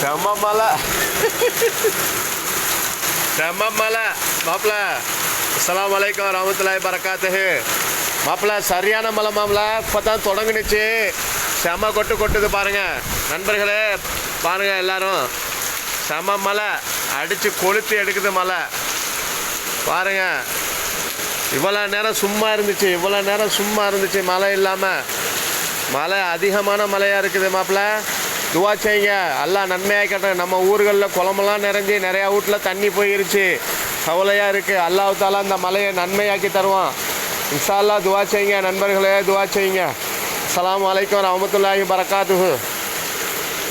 செம்ம மலை செம மலை மாப்பிள அஸ்லாம் வலைக்கம் ரமத்துலாய் பரக்காத்துஹு மாப்பிள சரியான மலை மாப்பிள இப்போ தான் தொடங்குனுச்சு. செம்ம கொட்டு கொட்டுது பாருங்கள் நண்பர்களே பாருங்கள் எல்லாரும். செம்ம மலை. அடித்து கொளுத்து எடுக்குது மலை. பாருங்கள் இவ்வளோ நேரம் சும்மா இருந்துச்சு. இவ்வளோ நேரம் சும்மா இருந்துச்சு. மழை இல்லாமல் மழை அதிகமான மழையாக இருக்குது மாப்பிள்ள துவா செய்யுங்க. எல்லாம் நன்மையாக்கட்டும் நம்ம ஊர்களில் குளமெல்லாம் நிறைஞ்சி நிறையா வீட்டில் தண்ணி போயிருச்சு. கவலையாக இருக்குது அல்லாஹ் அந்த இந்த மலையை நன்மையாக்கி தருவான். இன்ஷால்லா துவா செய்யுங்க. நண்பர்களே துவா செய்யுங்க. அலாம் அலைக்கும் ரஹமத்துல்லாஹி பரக்காத்துஹு